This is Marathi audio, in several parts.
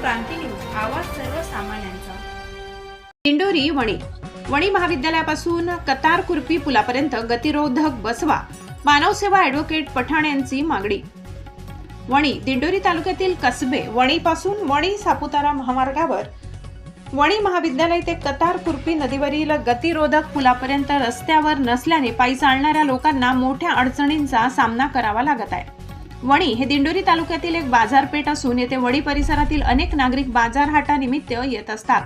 क्रांती न्यूज आवाज सर्वसामान्यांचा. दिंडोरी वणी. वणी महाविद्यालयापासून कतार कुर्पी पुलापर्यंत गतिरोधक बसवा. मानवसेवा ॲडव्होकेट पठाण यांची मागणी. वणी दिंडोरी तालुक्यातील कसबे वणीपासून वणी सापुतारा महामार्गावर. वणी महाविद्यालय ते कतार कुर्पी नदीवरील गतिरोधक पुलापर्यंत रस्त्यावर नसल्याने पायी चालणाऱ्या लोकांना मोठ्या अडचणींचा सामना करावा लागत आहे. वणी हे दिंडोरी तालुक्यातील एक बाजारपेठ असून येथे वणी परिसरातील अनेक नागरिक बाजार हाटानिमित्त येत असतात.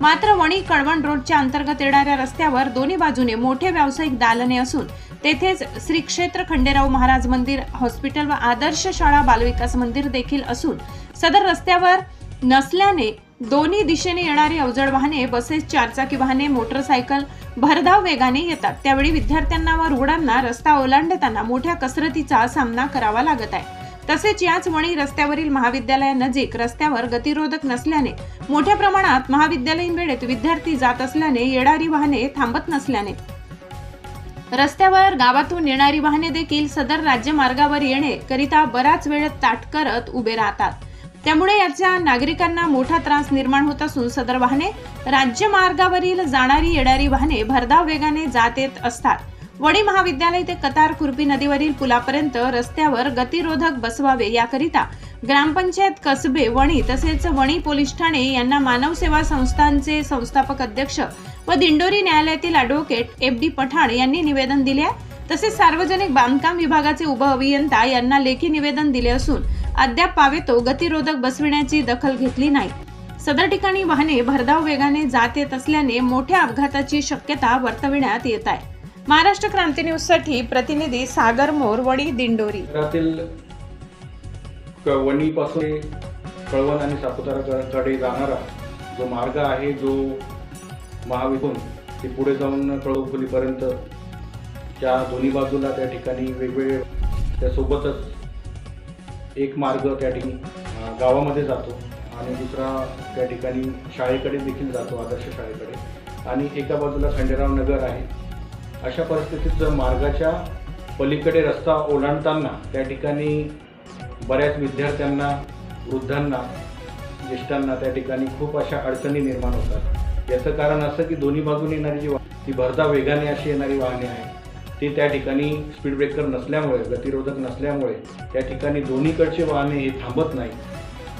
मात्र वणी कळवण रोडच्या अंतर्गत येणाऱ्या रस्त्यावर दोन्ही बाजूने मोठे व्यावसायिक दालने असून तेथेच श्री क्षेत्र खंडेराव महाराज मंदिर हॉस्पिटल व आदर्श शाळा बालविकास मंदिर देखील असून सदर रस्त्यावर नसल्याने दोन्ही दिशेने येणारी अवजड वाहने बसेस चारचाकी वाहने मोटरसायकल भरधाव वेगाने येतात. त्यावेळी विद्यार्थ्यांना व रुग्णांना रस्ता ओलांडताना मोठ्या कसरतीचा सामना करावा लागत आहे. तसेच याच वणी रस्त्यावरील महाविद्यालयानजीक रस्त्यावर गतिरोधक नसल्याने मोठ्या प्रमाणात महाविद्यालयीन वेळेत विद्यार्थी जात असल्याने येणारी वाहने थांबत नसल्याने. रस्त्यावर गावातून येणारी वाहने देखील सदर राज्यमार्गावर येणे करिता बराच वेळ ताट करत उभे राहतात. त्यामुळे याचा नागरिकांना मोठा त्रास निर्माण होत असून सदर वाहने राज्यमार्गावरील जाणारी येणारी वाहने भरधाव वेगाने जात येत असतात. वणी महाविद्यालय ते कतार खुर्पी नदीवरील पुलापर्यंत रस्त्यावर गतिरोधक बसवावे याकरिता ग्रामपंचायत कसबे वणी तसेच वणी पोलीस ठाणे यांना मानव सेवा संस्थांचे संस्थापक अध्यक्ष व दिंडोरी न्यायालयातील ॲडव्होकेट एफ डी पठाण यांनी निवेदन दिले आहे. तसेच सार्वजनिक बांधकाम विभागाचे उप अभियंता यांना लेखी निवेदन दिले असून अद्याप पावेतो गतिरोधक बसविण्याची दखल घेतली नाही. सदर ठिकाणी वाहने भरधाव वेगाने जात येत असल्याने मोठ्या अपघाताची शक्यता वर्तविण्यात येत आहे. महाराष्ट्र क्रांती न्यूजसाठी प्रतिनिधी सागर मोरवडी दिंडोरी. शहरातील वणीपासून कळवण आणि सापुताराकडे जाणारा जो मार्ग आहे जो महाविकून ते पुढे जाऊन कळवपुलीपर्यंत त्या दोन्ही बाजूला त्या ठिकाणी वेगवेगळे त्यासोबतच एक मार्ग त्या ठिकाणी गावामध्ये जातो आणि दुसरा त्या ठिकाणी शाळेकडे देखील जातो आदर्श शाळेकडे. आणि एका बाजूला खंडेराव नगर आहे. अशा परिस्थितीत जर मार्गाच्या पलीकडे रस्ता ओलांडताना त्या ठिकाणी बऱ्याच विद्यार्थ्यांना वृद्धांना ज्येष्ठांना त्या ठिकाणी खूप अशा अडचणी निर्माण होतात. याचं कारण असं की दोन्ही बाजूने येणारी जी ती भरदा वेगाने अशी येणारी वाहने आहेत. ते त्या ठिकाणी स्पीड ब्रेकर नसल्यामुळे गतिरोधक नसल्यामुळे त्या ठिकाणी दोन्हीकडचे वाहने हे थांबत नाही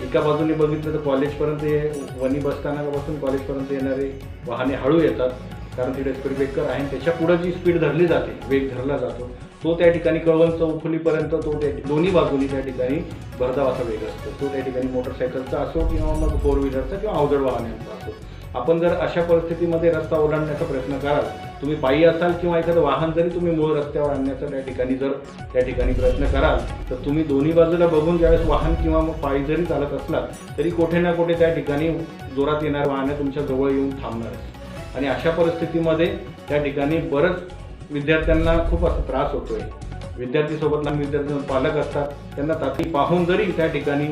एका बाजूने बघितलं तर कॉलेजपर्यंत हे वनी बसस्थानकापासून कॉलेजपर्यंत येणारे वाहने हळू येतात कारण तिथे स्पीड ब्रेकर आहे. त्याच्या पुढं जी स्पीड धरली जाते वेग धरला जातो. तो त्या ठिकाणी कळवण चौफुलीपर्यंत तो त्या दोन्ही बाजूनी त्या ठिकाणी भरधाव असा वेग असतो. तो त्या ठिकाणी मोटरसायकलचा असो किंवा मग फोर व्हीलरचा किंवा अवजड वाहनांचा असो. आपण जर अशा परिस्थितीमध्ये रस्ता ओलांडण्याचा प्रयत्न कराल तुम्ही पायी असाल किंवा एखादं वाहन जरी तुम्ही मूळ रस्त्यावर आणण्याचा त्या ठिकाणी जर त्या ठिकाणी प्रयत्न कराल तर तुम्ही दोन्ही बाजूला बघून ज्यावेळेस वाहन किंवा मग पायी जरी चालत असलात तरी कुठे ना कुठे त्या ठिकाणी जोरात येणार वाहनं तुमच्या जवळ येऊन थांबणार आहेत. आणि अशा परिस्थितीमध्ये त्या ठिकाणी बरंच विद्यार्थ्यांना खूप असा त्रास होतोय. विद्यार्थी सोबत लहान विद्यार्थी पालक असतात त्यांना ताती पाहून जरी त्या ठिकाणी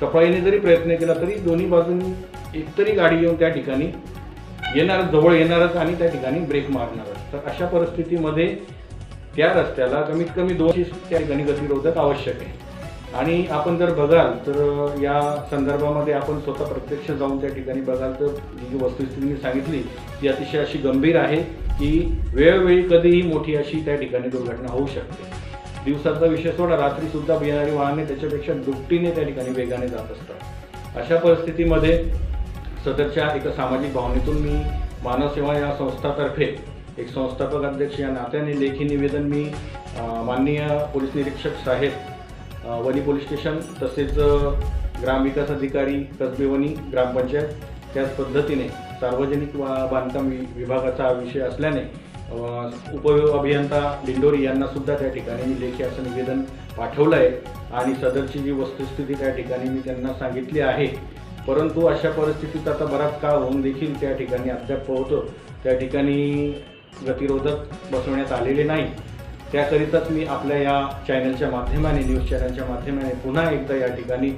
सफाईने जरी प्रयत्न केला तरी दोन्ही बाजूंनी एकतरी गाडी येऊन त्या ठिकाणी येणारच जवळ येणारच आणि त्या ठिकाणी ब्रेक मारणारच. तर अशा परिस्थितीमध्ये त्या रस्त्याला कमीत कमी दोनशे त्या ठिकाणी गतिरोधक आवश्यक आहे. आणि आपण जर बघाल तर या संदर्भामध्ये आपण स्वतः प्रत्यक्ष जाऊन त्या ठिकाणी बघाल तर जी जी वस्तुस्थिती मी सांगितली ती अतिशय अशी गंभीर आहे की वेळोवेळी कधीही मोठी अशी त्या ठिकाणी दुर्घटना होऊ शकते. दिवसाचा विषय सोडा रात्रीसुद्धा येणारी वाहने त्याच्यापेक्षा दुपटीने त्या ठिकाणी वेगाने जात असतात. अशा परिस्थितीमध्ये सदरच्या एका सामाजिक भावनेतून मी मानव सेवा या संस्थातर्फे एक संस्थापक अध्यक्ष या नात्याने लेखी निवेदन मी माननीय पोलीस निरीक्षक साहेब वनी वणी पोलीस स्टेशन तसेच ग्रामविकास अधिकारी कसबे वणी ग्रामपंचायत त्याच पद्धतीने सार्वजनिक वा- बांधकाम वि- विभागाचा विषय असल्याने अं, उप अभियंता दिंडोरी यांनासुद्धा त्या ठिकाणी मी लेखी असं निवेदन पाठवलं आहे आणि सदरची जी वस्तुस्थिती त्या ठिकाणी मी त्यांना सांगितली आहे परंतु अशा परिस्थितीत आता बराच काळ होऊन देखील त्या ठिकाणी अद्याप पोहतो त्या ठिकाणी गतिरोधक बसवण्यात आलेले नाही. त्याकरिताच मी आपल्या या चॅनलच्या माध्यमाने न्यूज चॅनलच्या माध्यमाने पुन्हा एकदा या ठिकाणी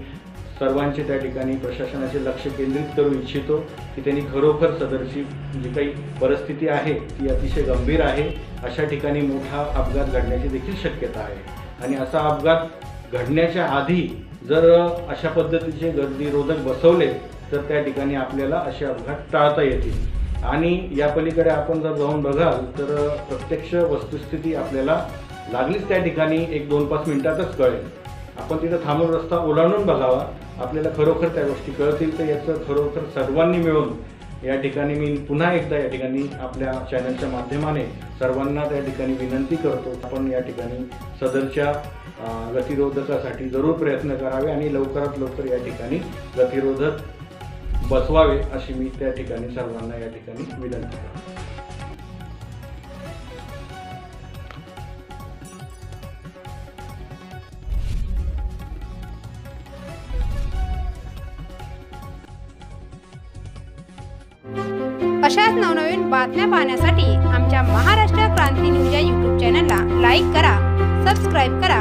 सर्वांचे त्या ठिकाणी प्रशासनाचे लक्ष केंद्रित करू इच्छितो की त्यांनी खरोखर सदरची जी काही परिस्थिती आहे ती अतिशय गंभीर आहे. अशा ठिकाणी मोठा अपघात घडण्याची देखील शक्यता आहे. आणि असा अपघात घडण्याच्या आधी जर अशा पद्धतीचे गर्दीरोधक बसवले तर त्या ठिकाणी आपल्याला असे अपघात टाळता येतील. आणि या पलीकडे आपण जर जाऊन बघाल तर प्रत्यक्ष वस्तुस्थिती आपल्याला लागलीच त्या ठिकाणी एक दोन पाच मिनिटातच कळेल. आपण तिथं थांबून रस्ता ओलांडून बघावा. आपल्याला खरोखर त्या गोष्टी कळतील तर याचं खरोखर सर्वांनी मिळून या ठिकाणी मी पुन्हा एकदा या ठिकाणी आपल्या चॅनलच्या माध्यमाने सर्वांना त्या ठिकाणी विनंती करतो. आपण या ठिकाणी सदरच्या गतिरोधकासाठी जरूर प्रयत्न करावे आणि लवकरात लवकर या ठिकाणी गतिरोधक बसवावे अशी मी त्या ठिकाणी सर्वांना या ठिकाणी विनंती करतो. अशाच नवनवीन बातम्या पाहण्यासाठी आमच्या महाराष्ट्र क्रांती न्यूज या यूट्यूब चॅनलला लाईक करा सबस्क्राईब करा